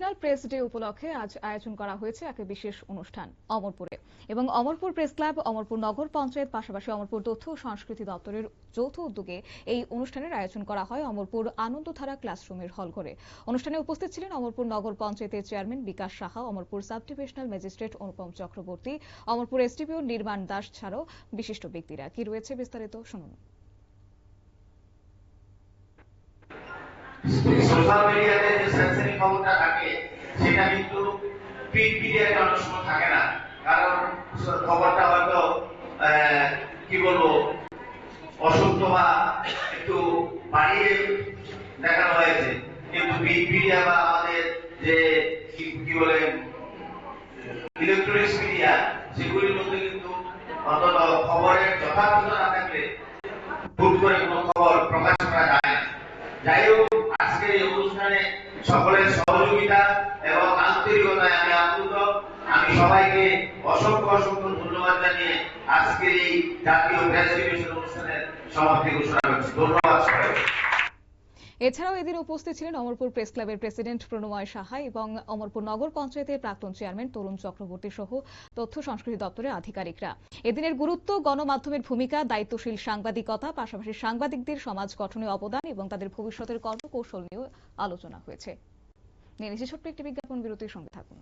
National press day উপলক্ষে আজ আয়োজন করা হয়েছে এক বিশেষ অনুষ্ঠান, অমরপুরে। এবং অমরপুর প্রেস ক্লাব, অমরপুর নগর পঞ্চায়েত, পাশাপাশি অমরপুর তথ্য ও সংস্কৃতি দপ্তরের যৌথ উদ্যোগে এই অনুষ্ঠানের আয়োজন করা হয় অমরপুর আনন্দধারা ক্লাসরুমের হল ঘরে অনুষ্ঠানে উপস্থিত ছিলেন অমরপুর নগর পঞ্চায়েতের chairman Bikash Saha, Amarpur sub divisional magistrate Anupam Chakraborty, Amarpur SDPO Nirman Das ছাড়াও বিশিষ্ট ব্যক্তিরা। কি রয়েছে বিস্তারিত, শুনুন। সোশ্যাল মিডিয়াতে যে খবরটা থাকে, সেটা কিন্তু প্রিন্ট সময় থাকে না। কারণ খবরটা হয়তো কি বলব, অসত্য বা একটু বাড়িয়ে দেখানো হয়েছে। কিন্তু প্রিন্ট বা আমাদের যে, কি বলে ইলেকট্রনিক্স মিডিয়া সেগুলির মধ্যে কিন্তু অন্তত খবরের যথার্থতা না থাকলে হুট করে কোনো খবর প্রকাশ করা যায় না। যাই হোক, আজকের এই সকলের সহযোগিতা এবং আন্তরিকতায় আমি আপ্লুত। আমি সবাইকে অসংখ্য অসংখ্য ধন্যবাদ জানিয়ে আজকের এই জাতীয় প্রেস অনুষ্ঠানের সমাপ্তি ঘোষণা করছি। ধন্যবাদ সবাইকে। এছাড়াও এদিন উপস্থিত ছিলেন অমরপুর প্রেস ক্লাবের প্রেসিডেন্ট প্রণময় সাহা এবং অমরপুর নগর পঞ্চায়েতের প্রাক্তন চেয়ারম্যান তরুণ চক্রবর্তী সহ তথ্য সংস্কৃতি দপ্তরের আধিকারিকরা। এদিনের গুরুত্ব, গণমাধ্যমের ভূমিকা, দায়িত্বশীল সাংবাদিকতা, পাশাপাশি সাংবাদিকদের সমাজ গঠনে অবদান এবং তাদের ভবিষ্যতের কর্মকৌশল নিয়েও আলোচনা হয়েছে। ছোট্ট একটি বিজ্ঞাপন বিরতির সঙ্গে থাকুন।